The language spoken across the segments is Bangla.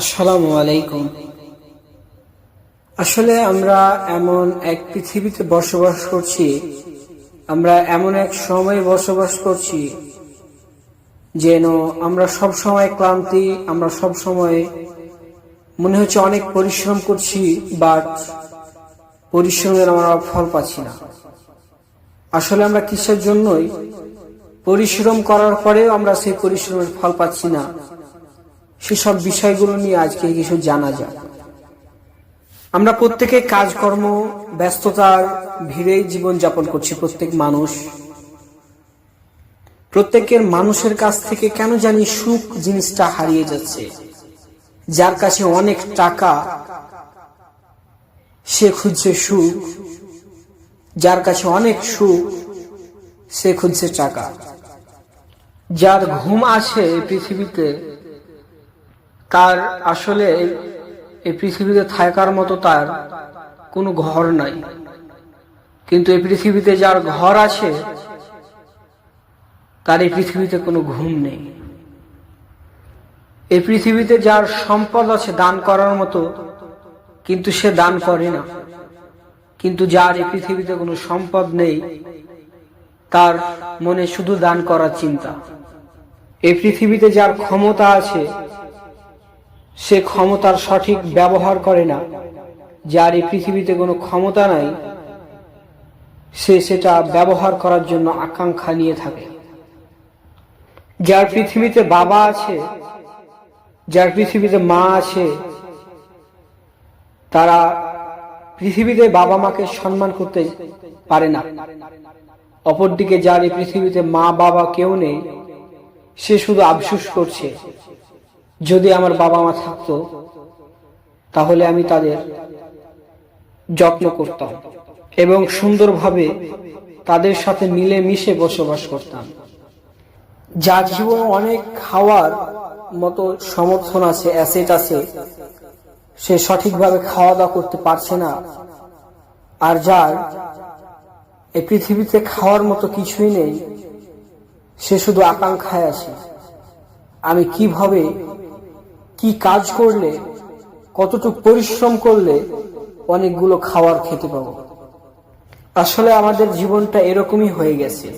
আসসালামু আলাইকুম। আসলে আমরা এমন এক পৃথিবীতে বসবাস করছি, আমরা এমন এক সময়ে বসবাস করছি, যেন আমরা সব সময় ক্লান্তি, আমরা সব সময় মনে হচ্ছে অনেক পরিশ্রম করছি বাট পরিশ্রমের আমরা ফল পাচ্ছি না। আসলে আমরা কিসের জন্যই পরিশ্রম করার পরেও আমরা সেই পরিশ্রমের ফল পাচ্ছি না? সেসব বিষয়গুলো নিয়ে আজকে কিছু জানা যাক। আমরা প্রত্যেকে কাজকর্ম, ব্যস্ততার ভিড়েই জীবন যাপন করছি, প্রত্যেক মানুষ। প্রত্যেকের মানুষের কাছ থেকে কেন জানি সুখ জিনিসটা হারিয়ে যাচ্ছে। যার কাছে অনেক টাকা, সে খুঁজছে সুখ। যার কাছে অনেক সুখ, সে খুঁজছে টাকা। যার ঘুম আছে এই পৃথিবীতে, তার আসলে এই পৃথিবীতে থাকার মতো তার কোনো ঘর নাই। কিন্তু এই পৃথিবীতে যার ঘর আছে, তার এই পৃথিবীতে কোনো ঘুম নেই। এই পৃথিবীতে যার সম্পদ আছে দান করার মতো, কিন্তু সে দান করে না। কিন্তু যার এই পৃথিবীতে কোনো সম্পদ নেই, তার মনে শুধু দান করার চিন্তা। এই পৃথিবীতে যার ক্ষমতা আছে, সে ক্ষমতার সঠিক ব্যবহার করে না। যার এই পৃথিবীতে কোনো ক্ষমতা নাই, সে সেটা ব্যবহার করার জন্য আকাঙ্ক্ষা নিয়ে থাকে। যার পৃথিবীতে বাবা আছে, যার পৃথিবীতে মা আছে, তারা পৃথিবীতে বাবা মাকে সম্মান করতে পারে না। অপরদিকে যার এই পৃথিবীতে মা বাবা কেউ নেই, সে শুধু আফসুস করছে, যদি আমার বাবা মা থাকতো, তাহলে আমি তাদের যত্ন করতাম এবং সুন্দরভাবে তাদের সাথে মিলে মিশে বসবাস করতাম। যার জীবনে অনেক খাওয়ার মতো সমর্থন আছে, অ্যাসেট আছে সে সঠিকভাবে খাওয়া দাওয়া করতে পারছে না। আর যার এই পৃথিবীতে খাওয়ার মতো কিছুই নেই, সে শুধু আকাঙ্ক্ষায় আছে। আমি কীভাবে, কি কাজ করলে, কতটুকু পরিশ্রম করলে অনেকগুলো খাওয়ার খেতে পাবো? আসলে আমাদের জীবনটা এরকমই হয়ে গেছে।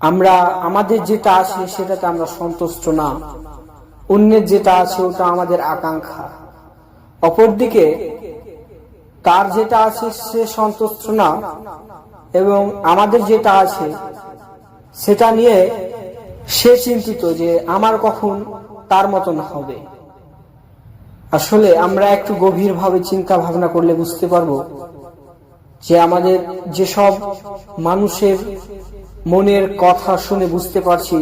আমরা, আমাদের যেটা আছে সেটাতে আমরা সন্তুষ্ট না। অন্যের যেটা আছে ওটা আমাদের আকাঙ্ক্ষা। অপরদিকে, তার যেটা আছে সে সন্তুষ্ট না, এবং আমাদের যেটা আছে সেটা নিয়ে সে চিন্তিত যে আমার কখন তার মতন হবে। আসলে আমরা একটু গভীরভাবে চিন্তা ভাবনা করলে বুঝতে পারব যে আমাদের যেসব মানুষের মনের কথা শুনে বুঝতে পারছি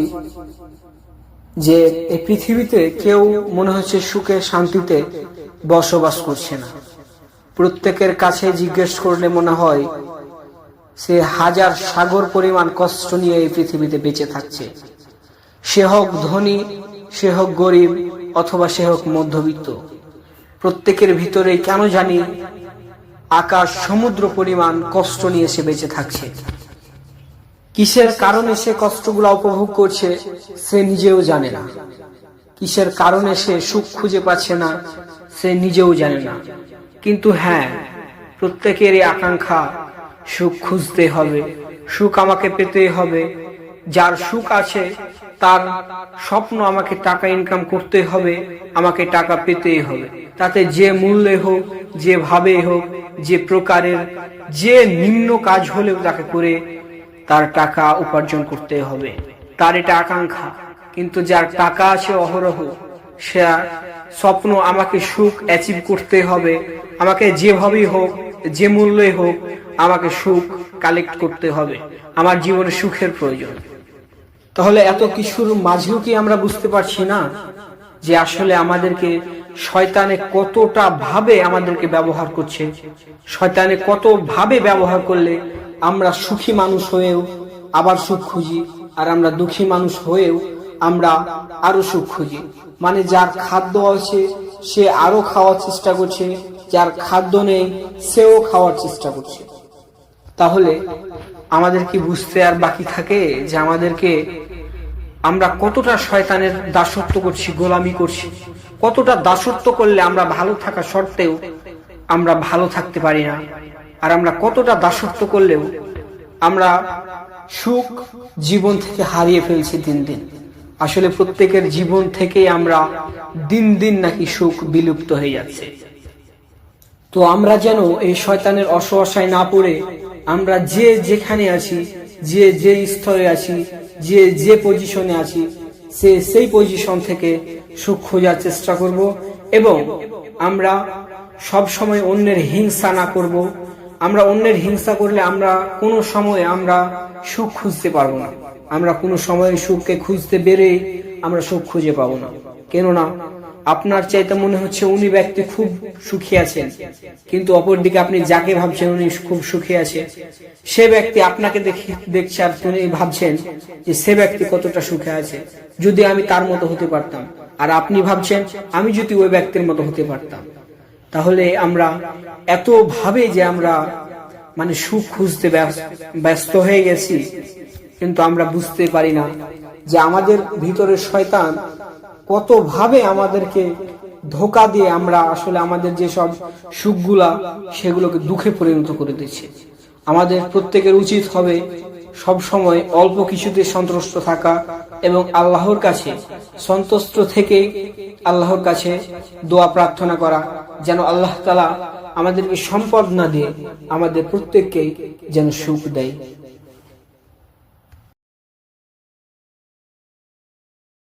যে এই পৃথিবীতে কেউ মনে হচ্ছে সুখে শান্তিতে বসবাস করছে না। প্রত্যেকের কাছে জিজ্ঞেস করলে মনে হয় সে হাজার সাগর পরিমাণ কষ্ট নিয়ে এই পৃথিবীতে বেঁচে থাকছে। সে হোক ধনী, সে হোক গরিব অথবা সে হোক মধ্যবিত্ত, প্রত্যেকের ভিতরে কেন জানি আকাশ সমুদ্র পরিমাণ কষ্ট নিয়ে সে বেঁচে থাকছে। কিসের কারণে সে কষ্টগুলো উপভোগ করছে সে নিজেও জানে না। কিসের কারণে সে সুখ খুঁজে পাচ্ছে না সে নিজেও জানে না। কিন্তু হ্যাঁ প্রত্যেকেরই আকাঙ্ক্ষা, সুখ খুঁজতে হবে, সুখ আমাকে পেতে হবে। যার সুখ আছে, তার স্বপ্ন আমাকে টাকা ইনকাম করতে হবে, আমাকে টাকা পেতে হবে। তাতে যে মূল্যে হোক যেভাবে হোক, যে প্রকারের, যে নিম্ন কাজ হলেও তাকে করে তার টাকা উপার্জন করতে হবে। তার এটা আকাঙ্ক্ষা। কিন্তু যার টাকা আছে অহরহ, সে স্বপ্ন আমাকে সুখ অ্যাচিভ করতে হবে। আমাকে যেভাবেই হোক, যে মূল্যে হোক, আমাকে সুখ কালেক্ট করতে হবে। আমার জীবনে সুখের প্রয়োজন। তাহলে এত কিছুর মাঝেও কি আমরা বুঝতে পারছি না যে আসলে আমাদেরকে শয়তানে কতটা ভাবে আমাদেরকে ব্যবহার করছে? শয়তানে কত ভাবে ব্যবহার করলে আমরা সুখী মানুষ হয়েও আবার সুখ খুঁজি, আর আমরা দুঃখী মানুষ হয়েও আমরা আরও সুখ খুঁজি। মানে যার খাদ্য আছে, সে আরও খাওয়ার চেষ্টা করছে, যার খাদ্য নেই, সেও খাওয়ার চেষ্টা করছে। তাহলে আমাদের কি বুঝতে আর বাকি থাকে যে আমাদেরকে আমরা কতটা শয়তানের দাসত্ব করছি, গোলামি করছি? কতটা দাসত্ব করলে আমরা ভালো থাকা সত্ত্বেও আমরা ভালো থাকতে পারি না? আর আমরা কতটা দাসত্ব করলেও আমরা সুখ জীবন থেকে হারিয়ে ফেলছি দিন দিন। আসলে প্রত্যেকের জীবন থেকেই আমরা দিন দিন নাকি সুখ বিলুপ্ত হয়ে যাচ্ছে। তো আমরা যেন এই শয়তানের অসহায় না পড়ে, আমরা যে যেখানে আছি, যে যে স্তরে আছি, যে যে পজিশনে আছি, সে সেই পজিশন থেকে সুখ খোঁজার চেষ্টা করব এবং আমরা সব সময় অন্যের হিংসা না করব আমরা অন্যের হিংসা করলে আমরা কোনো সময় আমরা সুখ খুঁজতে পারব না। আমরা কোনো সময় সুখকে খুঁজতে বেরে আমরা সুখ খুঁজে পাবো না। কেননা, আপনার চাইতে মনে হচ্ছে উনি ব্যক্তি খুব সুখী আছেন, কিন্তু অপরদিকে আপনি যাকে ভাবছেন উনি খুব সুখী আছে। সে ব্যক্তি আপনাকে দেখে, দেখছে আর তিনি ভাবছেন যে সে ব্যক্তি কতটা সুখে আছে। যদি আমি তার মতো হতে পারতাম, আর আপনি ভাবছেন, আমি যদি ওই ব্যক্তির মতো হতে পারতাম। তাহলে আমরা এত ভাবে যে আমরা মানে সুখ খুঁজতে ব্যস- ব্যস্ত হয়ে গেছি, কিন্তু আমরা বুঝতে পারি না যে আমাদের ভিতরে শয়তান কত ভাবে আমাদেরকে ধোকা দিয়ে আমরা আসলে আমাদের যে সব সুখগুলা সেগুলোকে দুঃখে পরিণত করে দিচ্ছি। আমাদের প্রত্যেকের উচিত হবে সব সময় অল্প কিছুতে সন্তুষ্ট থাকা এবং আল্লাহর কাছে সন্তুষ্ট থেকে আল্লাহর কাছে দোয়া প্রার্থনা করা, যেন আল্লাহ তালা আমাদেরকে সম্পদ না দিয়ে আমাদের প্রত্যেককেই যেন সুখ দেয়।